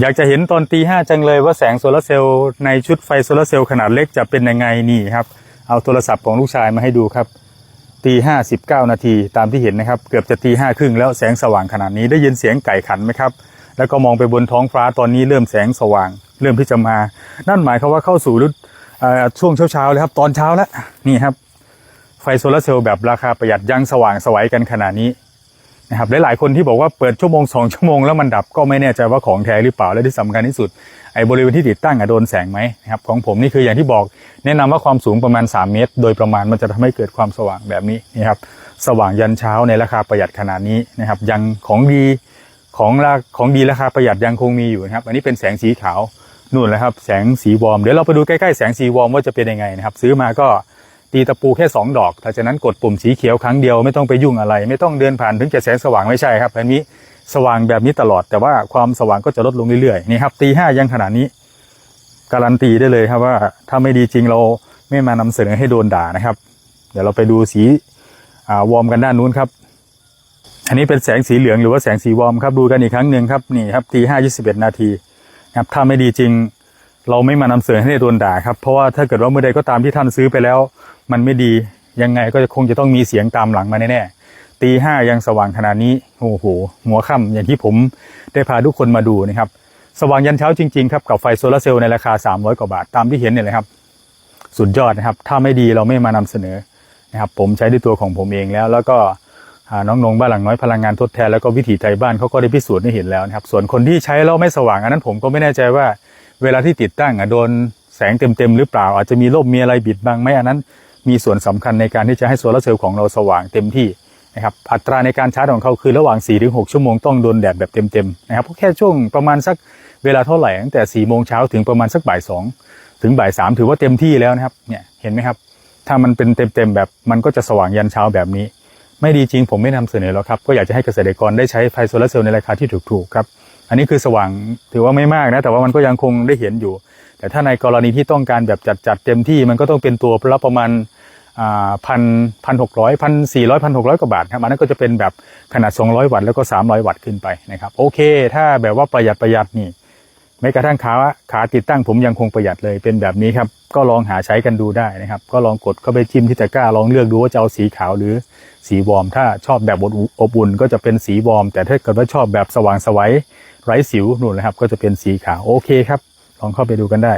อยากจะเห็นตอนตีห้าจังเลยว่าแสงโซลาร์เซลล์ในชุดไฟโซลาร์เซลล์ขนาดเล็กจะเป็นยังไงนี่ครับ เอาโทรศัพท์ของลูกชายมาให้ดูครับตีห้าสิบเก้านาทีตามที่เห็นนะครับ เกือบจะตีห้าครึ่งแล้วแสงสว่างขนาดนี้ได้ยินเสียงไก่ขันไหมครับ แล้วก็มองไปบนท้องฟ้าตอนนี้เริ่มแสงสว่าง เริ่มที่จะมา นั่นหมายความว่าเข้าสู่ฤดูช่วงเช้าๆเลยครับ ตอนเช้าแล้วนี่ครับ ไฟโซลาร์เซลล์แบบราคาประหยัดยังสว่างสวัยกันขนาดนี้ นะครับหลายๆคนที่บอกว่าเปิดชั่วโมงสองชั่วโมงแล้วมันดับก็ไม่แน่ใจว่าของแท้หรือเปล่าและที่สำคัญที่สุดไอ้บริเวณที่ติดตั้งอะโดนแสงไหมนะครับของผมนี่คืออย่างที่บอกแนะนำว่าความสูงประมาณ 3 เมตร โดยประมาณมันจะทำให้เกิดความสว่างแบบนี้นี่ครับสว่างยันเช้าในราคาประหยัดขนาดนี้นะครับยังของดีของราของดีราคาประหยัดยังคงมีอยู่นะครับอันนี้เป็นแสงสีขาวนู่นแหละครับแสงสีวอร์มเดี๋ยวเราไปดูใกล้ๆแสงสีวอร์มว่าจะเป็นยังไงนะครับซื้อมาก็ ตีตะปูแค่ 2 ดอก ถ้าจากนั้นกดปุ่มสีเขียวครั้งเดียวไม่ต้องไปยุ่งอะไร ไม่ต้องเดินผ่านถึงจะแสงสว่างไม่ใช่ครับอันนี้สว่างแบบนี้ตลอด แต่ว่าความสว่างก็จะลดลงเรื่อยๆนี่ครับตีห้ายังขนาดนี้ การันตีได้เลยครับว่าถ้าไม่ดีจริงเราไม่มานำเสนอให้โดนด่านะครับ เดี๋ยวเราไปดูสีอ่าวอร์มกันด้านนู้นครับ อันนี้เป็นแสงสีเหลืองหรือว่าแสงสีวอร์มครับดูกันอีกครั้งหนึ่งครับนี่ครับตีห้ายี่สิบเอ็ดนาทีครับถ้าไม่ดีจริงเราไม่มานำเสนอให้โดนด่าครับเพราะว่าถ้าเกิดว่าเมื่อใดก็ตามที่ท่านซื้อไปแล้ว มันไม่ดียังไงก็จะคงจะต้องมีเสียงตามหลังมาแน่ๆตีห้ายังสว่างขนาดนี้โอ้โหหัวค่ำอย่างที่ผมได้พาทุกคนมาดูนะครับ สว่างยันเช้าจริงๆครับกับไฟโซลาร์เซลล์ในราคา 300 กว่าบาทตามที่เห็นเนี่ยเลยครับ สุดยอดนะครับ ถ้าไม่ดีเราไม่มานำเสนอนะครับผมใช้ด้วยตัวของผมเองแล้ว แล้วก็น้องนงบ้านหลังน้อยพลังงานทดแทนแล้วก็วิถีไทยบ้านเขาก็ได้พิสูจน์ให้เห็นแล้วนะครับ ส่วนคนที่ใช้แล้วไม่สว่างอันนั้นผมก็ไม่แน่ใจว่า เวลาที่ติดตั้งอะโดนแสงเต็มๆหรือเปล่า อาจจะมีร่มมีอะไรบิดบังไหมอันนั้น มีส่วนสำคัญในการที่จะให้โซลาร์เซลล์ของเราสว่างเต็มที่นะครับอัตราในการชาร์จของเขาคือระหว่าง 4-6 ชั่วโมงต้องโดนแดดแบบเต็มๆนะครับเพราะแค่ช่วงประมาณสักเวลาเท่าไหร่ตั้งแต่4โมงเช้าถึงประมาณสักบ่ายสองถึงบ่ายสามถือว่าเต็มที่แล้วนะครับเนี่ยเห็นไหมครับ ถ้ามันเป็นเต็มๆแบบมันก็จะสว่างยันเช้าแบบนี้ ไม่ดีจริงผมไม่นำเสนอแล้วครับ ก็อยากจะให้เกษตรกรได้ใช้ไฟโซลาร์เซลล์ในราคาที่ถูกๆครับอันนี้คือสว่างถือว่าไม่มากนะแต่ว่ามันก็ยังคงได้เห็นอยู่ แต่ถ้าในกรณีที่ต้องการแบบจัดๆเต็มที่มันก็ต้องเป็นตัวละประมาณ พันพันหกร้อยพันสี่ร้อยพันหกร้อยกว่าบาทครับอันนั้นก็จะเป็นแบบขนาด 200 วัตต์แล้วก็ 300 วัตต์ขึ้นไปนะครับโอเค ถ้าแบบว่าประหยัดประหยัดนี่แม้กระทั่งขาขาติดตั้งผมยังคงประหยัดเลยเป็นแบบนี้ครับ ก็ลองหาใช้กันดูได้นะครับ ก็ลองกดเข้าไปจิ้มที่ตะกร้าลองเลือกดูว่าจะเอาสีขาวหรือสีวอร์มถ้าชอบแบบอบอุ่นก็จะเป็นสีวอร์มแต่ถ้าเกิดว่าชอบแบบสว่างสวัยไร้สิวนู่นนะครับ ก็จะเป็นสีขาวโอเคครับ ลองเข้าไปดูกันได้